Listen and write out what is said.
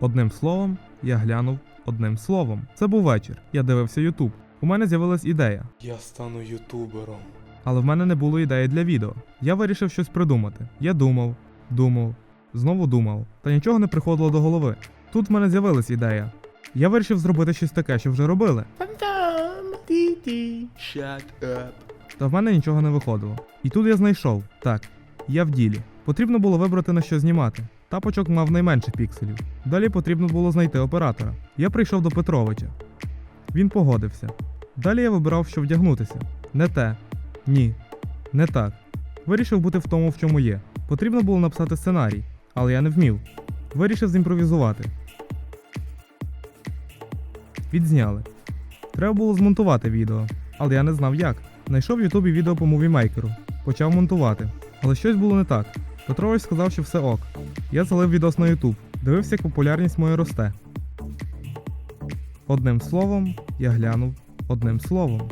Одним словом, я глянув одним словом. Це був вечір. Я дивився Ютуб. У мене з'явилась ідея, Я стану ютубером. але в мене не було ідеї для відео. Я вирішив щось придумати. Я думав, думав, знову думав, та нічого не приходило до голови. Тут в мене з'явилась ідея. Я вирішив зробити щось таке, що вже робили, Фантом, ті-ті, shut up. та в мене нічого не виходило. І тут я знайшов так, я в ділі. Потрібно було вибрати на що знімати. Тапочок мав найменше пікселів. Далі потрібно було знайти оператора. Я прийшов до Петровича. Він погодився. Далі я вибирав, що вдягнутися. Не те. Ні. Не так. Вирішив бути в тому, в чому є. Потрібно було написати сценарій, але я не вмів. Вирішив зімпровізувати. Відзняли. Треба було змонтувати відео, але я не знав як. Знайшов в Ютубі відео по мувімейкеру. Почав монтувати. Але щось було не так. Петрович сказав, що все ок. Я залив відос на Ютуб, дивився, як популярність моя росте. Одним словом, я глянув одним словом.